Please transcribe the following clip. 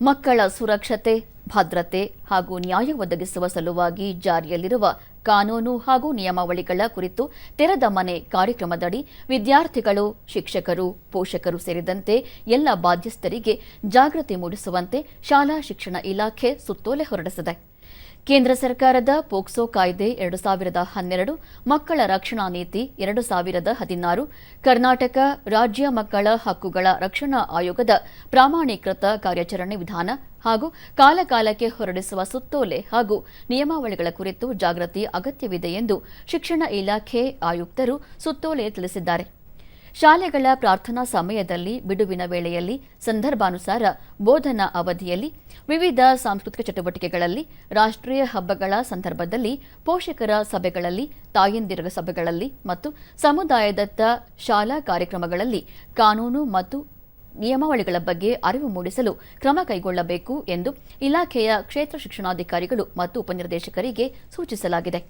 ಮಕ್ಕಳ ಸುರಕ್ಷತೆ ಭದ್ರತೆ ಹಾಗೂ ನ್ಯಾಯ ಒದಗಿಸುವ ಸಲುವಾಗಿ ಜಾರಿಯಲ್ಲಿರುವ ಕಾನೂನು ಹಾಗೂ ನಿಯಮಾವಳಿಗಳ ಕುರಿತು ತೆರೆದ ಮನೆ ಕಾರ್ಯಕ್ರಮದಡಿ ವಿದ್ಯಾರ್ಥಿಗಳು, ಶಿಕ್ಷಕರು, ಪೋಷಕರು ಸೇರಿದಂತೆ ಎಲ್ಲ ಬಾಧ್ಯಸ್ಥರಿಗೆ ಜಾಗೃತಿ ಮೂಡಿಸುವಂತೆ ಶಾಲಾ ಶಿಕ್ಷಣ ಇಲಾಖೆ ಸುತ್ತೋಲೆ ಹೊರಡಿಸಿದೆ. ಕೇಂದ್ರ ಸರ್ಕಾರದ ಪೋಕ್ಸೋ ಕಾಯ್ದೆ ಎರಡು ಸಾವಿರದ ಹನ್ನೆರಡು, ಮಕ್ಕಳ ರಕ್ಷಣಾ ನೀತಿ ಎರಡು ಸಾವಿರದ ಹದಿನಾರು, ಕರ್ನಾಟಕ ರಾಜ್ಯ ಮಕ್ಕಳ ಹಕ್ಕುಗಳ ರಕ್ಷಣಾ ಆಯೋಗದ ಪ್ರಾಮಾಣೀಕೃತ ಕಾರ್ಯಾಚರಣೆ ವಿಧಾನ ಹಾಗೂ ಕಾಲಕಾಲಕ್ಕೆ ಹೊರಡಿಸುವ ಸುತ್ತೋಲೆ ಹಾಗೂ ನಿಯಮಾವಳಿಗಳ ಕುರಿತು ಜಾಗೃತಿ ಅಗತ್ಯವಿದೆ ಎಂದು ಶಿಕ್ಷಣ ಇಲಾಖೆ ಆಯುಕ್ತರು ಸುತ್ತೋಲೆ ತಿಳಿಸಿದ್ದಾರೆ. ಶಾಲೆಗಳ ಪ್ರಾರ್ಥನಾ ಸಮಯದಲ್ಲಿ ಬಿಡುವಿನ ವೇಳೆಯಲ್ಲಿ ಸಂದರ್ಭಾನುಸಾರ ಬೋಧನಾ ಅವಧಿಯಲ್ಲಿ ವಿವಿಧ ಸಾಂಸ್ಕೃತಿಕ ಚಟುವಟಿಕೆಗಳಲ್ಲಿ, ರಾಷ್ಟ್ರೀಯ ಹಬ್ಬಗಳ ಸಂದರ್ಭದಲ್ಲಿ, ಪೋಷಕರ ಸಭೆಗಳಲ್ಲಿ, ತಾಯಂದಿರ ಸಭೆಗಳಲ್ಲಿ ಮತ್ತು ಸಮುದಾಯದತ್ತ ಶಾಲಾ ಕಾರ್ಯಕ್ರಮಗಳಲ್ಲಿ ಕಾನೂನು ಮತ್ತು ನಿಯಮಾವಳಿಗಳ ಬಗ್ಗೆ ಅರಿವು ಮೂಡಿಸಲು ಕ್ರಮ ಕೈಗೊಳ್ಳಬೇಕು ಎಂದು ಇಲಾಖೆಯ ಕ್ಷೇತ್ರ ಶಿಕ್ಷಣಾಧಿಕಾರಿಗಳು ಮತ್ತು ಉಪನಿರ್ದೇಶಕರಿಗೆ ಸೂಚಿಸಲಾಗಿದೆ.